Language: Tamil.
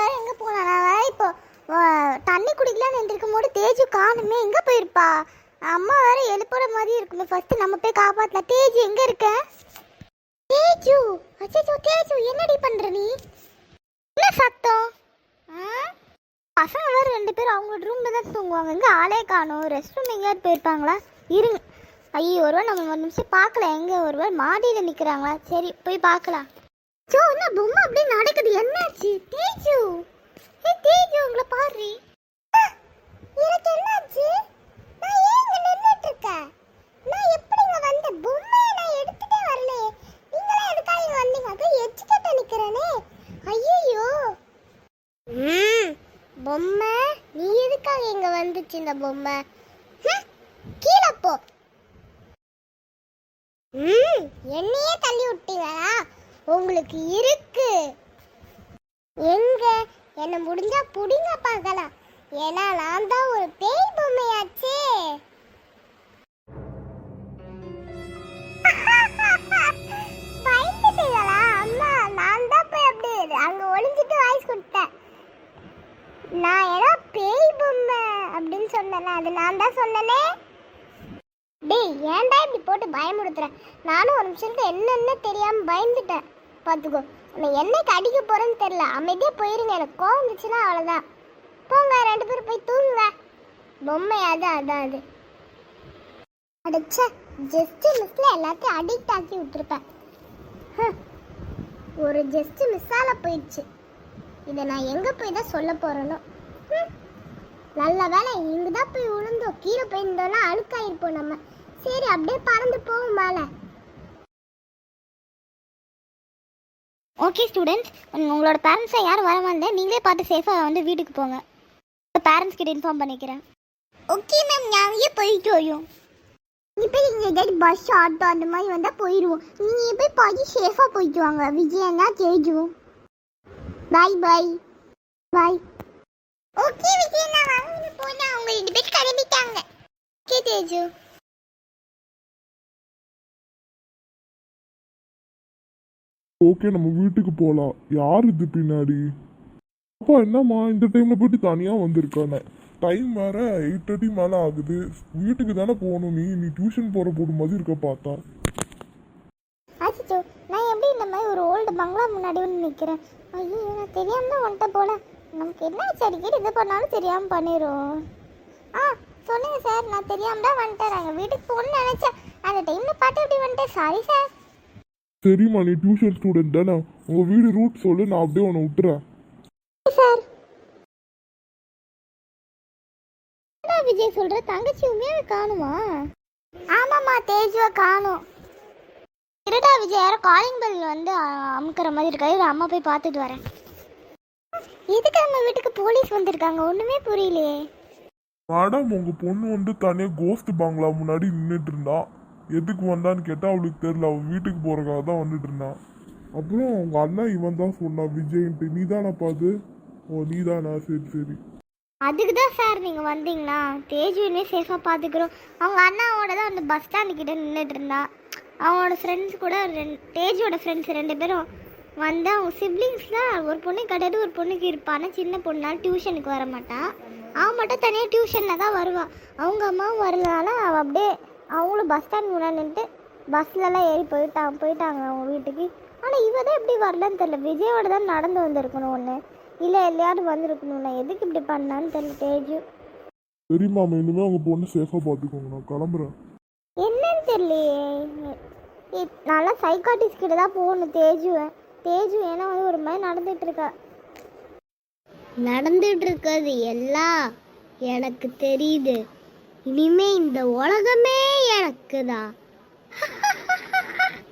வேற எங்க போனா? நான் வேற இப்போ தண்ணி குடிக்கலான்னு நின்றுருக்கும் போது தேஜு காணுமே எங்க போயிருப்பா? அம்மா வேற எழுப்புற மாதிரி இருக்குமே. ஃபர்ஸ்ட் நம்ம போய் காப்பாத்தலாம். தேஜு எங்க இருக்க? தேஜு! அச்சோ தேஜு என்னடி பண்ற நீ? என்ன சத்தம்? ஆ? பசங்க வேற ரெண்டு பேரும் அவங்களோட ரூம்ல தான் தூங்குவாங்க. எங்க ஆளே காணும். ரெஸ்ட் ரூம் எங்கேயாவது போயிருப்பாங்களா? இருங்க. ஐயோ ஒருவேளை நம்ம ஒரு நிமிஷம் பார்க்கல. எங்க? ஒருவர் மாடியில் நிற்கிறாங்களா சரி போய் பார்க்கலாம். சோ என்ன பொம்மை அப்படியே நடக்குது? என்னாச்சு? தேஜு. ஏ தேஜு உங்களை பாரு. எனக்கு என்னாச்சு? நான் ஏன் இங்க நின்னுட்டு இருக்கேன் நான் எப்படிங்க வந்த பொம்மையை நான் எடுத்துட்டே வரலையே நீங்களே எதுக்காக இங்க வந்தீங்க? அது எச்சுக்கிட்ட நிக்கிறேனே. ஐயோ ம் பொம்மை. நீ எதுக்காக இங்க வந்துச்சு இந்த பொம்மை? கீழே போ. ம் என்னையே தள்ளி விட்டீங்களா? உங்களுக்கு இருக்கு. எங்க? என்ன முடிஞ்சா புடிங்க பார்க்கலாம். ஏன்னா நான் தான் ஒரு பேய் பொம்மையாச்சே. பயந்துட்டீங்களா? அம்மா நான் தான் போய் அப்படி அங்க ஒளிஞ்சிட்டு வாய்ஸ் கொடுத்தேன். நான் ஏதோ பேய் பொம்மை அப்படின்னு சொன்னேன் அது நான் தான் சொன்னனே. டேய் ஏன்டா இப்படி போட்டு பயமுடுத்துறேன் நானும் ஒரு நிமிஷத்துக்கு என்னென்ன தெரியாமல் பயந்துட்டேன். பார்த்துக்கோ நான் என்னைக்கு அடிக்க போகிறேன்னு தெரியல. அமைதியாக போயிருங்க. எனக்கு கோவம் வந்துச்சுன்னா அவ்வளோதான் போங்க ரெண்டு பேரும் போய் தூங்குங்க. பொம்மை அது அதான் அது. அடிச்ச ஜஸ்ட் மிஸ்ஸில் எல்லாத்தையும் அடிக்ட் ஆக்கி விட்டுருப்பேன். ஒரு ஜஸ்ட் மிஸ்ஸால் போயிடுச்சு. இதை நான் எங்கே போய் தான் சொல்ல போகிறேனோ நல்ல வேலை இங்கே தான் போய் விழுந்தோம் கீழே போயிருந்தோன்னா அழுக்காயிருப்போம் நம்ம. சரி அப்படியே பறந்து போகும் மேலே. ஓகே ஸ்டூடெண்ட்ஸ் உங்களோட பேரண்ட்ஸை யாரும் வர வந்தேன் நீங்களே பார்த்து சேஃபாக வந்து வீட்டுக்கு போங்க. பேரண்ட்ஸ் கிட்ட இன்ஃபார்ம் பண்ணிக்கிறேன். ஓகே மேம் நாங்களே போயிட்டு வரோம். இப்போ நீங்கள் ஏதாவது பஸ் ஆட்டோ அந்த மாதிரி வந்தால் போயிடுவோம் நீங்கள் போய் பாதி சேஃபாக போயிட்டு வாங்க. விஜயன்னா தேஜுவோம் பாய் பாய் பாய் ஓகே விஜய் வாங்க போனால் அவங்க ரெண்டு பேர் கிளம்பிட்டாங்க. ஓகே தேஜு. ஓகே நம்ம வீட்டுக்கு போகலாம் யார் இது பின்னாடி? அப்பா என்னம்மா? இந்த டைமில் போயிட்டு தனியாக வந்திருக்கானே. டைம் வேறு எயிட் தேர்ட்டி மேலே ஆகுது. வீட்டுக்கு தானே போகணும் நீ. நீ டியூஷன் போகிற போடும் மாதிரி இருக்க பார்த்தா. அச்சோ நான் எப்படி இந்த மாதிரி ஒரு ஓல்டு பங்களா முன்னாடி வந்து நிற்கிறேன் ஐயோ நான் தெரியாம தான் வந்துட்ட போல நமக்கு என்ன ஆச்சு? அடிக்கடி இது பண்ணாலும் தெரியாமல் பண்ணிடும் ஆ சொல்லுங்க சார். நான் தெரியாம தான் வந்துட்டேன். நாங்கள் வீட்டுக்கு போகணும்னு நினச்சேன். அந்த டைமில் பார்த்து இப்படி வந்துட்டேன்? சாரி சார் சரிம்மா நீ டியூஷன் ஸ்டூடெண்ட் தானே? உங்கள் வீடு ரூட் சொல்லு நான் அப்படியே உன்னை விட்டுறேன். சார் விஜய் சொல்ற? தங்கச்சி உண்மையாவே காணுமா? ஆமாம்மா தேஜுவை காணும். இருடா விஜய் யாரோ காலிங் பெல் வந்து அமுக்குற மாதிரி இருக்கா இரு, அம்மா போய் பார்த்துட்டு வரேன். எதுக்கு நம்ம வீட்டுக்கு போலீஸ் வந்திருக்காங்க? ஒண்ணுமே புரியலையே. மேடம் உங்கள் பொண்ணு வந்து தனியாக கோஸ்ட் பங்களா முன்னாடி நின்றுட்டு இருந்தா. எதுக்கு வந்தான்னு கேட்டால் அவளுக்கு தெரியல. அவள் வீட்டுக்கு போகிறக்காக தான் வந்துட்டு இருந்தான் அப்புறம் உங்கள் அண்ணன் இவன் தான் சொன்னான் விஜய்ன்ட்டு. நீ தானே பார்த்து ஓ நீ தானா சரி சரி. அதுக்கு தான் சார் நீங்கள் வந்தீங்களா? தேஜுவினே சேஃபாக பார்த்துக்குறோம் அவங்க அண்ணாவோட தான் அந்த பஸ் ஸ்டாண்டு கிட்ட நின்றுட்டு இருந்தா. அவனோட ஃப்ரெண்ட்ஸ் கூட ரெண்டு தேஜுவோட ஃப்ரெண்ட்ஸ் ரெண்டு பேரும் வந்து அவங்க சிப்ளிங்ஸ் தான் ஒரு பொண்ணு கிடையாது ஒரு பொண்ணுக்கு இருப்பானா சின்ன பொண்ணால் டியூஷனுக்கு வர மாட்டான் அவன் மட்டும் தனியாக டியூஷனில் தான் வருவான் அவங்க அம்மாவும் வரலனால அவள் அப்படியே அவங்களும் பஸ் ஸ்டாண்ட் முன்னாடி நின்றுட்டு பஸ்லலாம் ஏறி போயிட்டாங்க போயிட்டாங்க அவங்க வீட்டுக்கு? ஆனால் இவ தான் எப்படி வரலன்னு தெரியல. விஜயோட தான் நடந்து வந்திருக்கணும் ஒன்று இல்லை எல்லையாவது வந்திருக்கணும்ல எதுக்கு இப்படி பண்ணான்னு தெரியல தேஜு. சரி மாமா இனிமேல் உங்கள் பொண்ணு சேஃபாக பார்த்துக்கோங்க. நான் கிளம்புறேன். என்னன்னு தெரியலையே. நல்லா சைக்காட்டிஸ்ட் கிட்ட தான் போகணும் தேஜுவை. தேஜு ஏன்னா வந்து ஒரு மாதிரி நடந்துட்டு இருக்கா. நடந்துட்டு இருக்கிறது எல்லாம் எனக்கு தெரியுது. இனிமே இந்த உலகமே எனக்கு தான்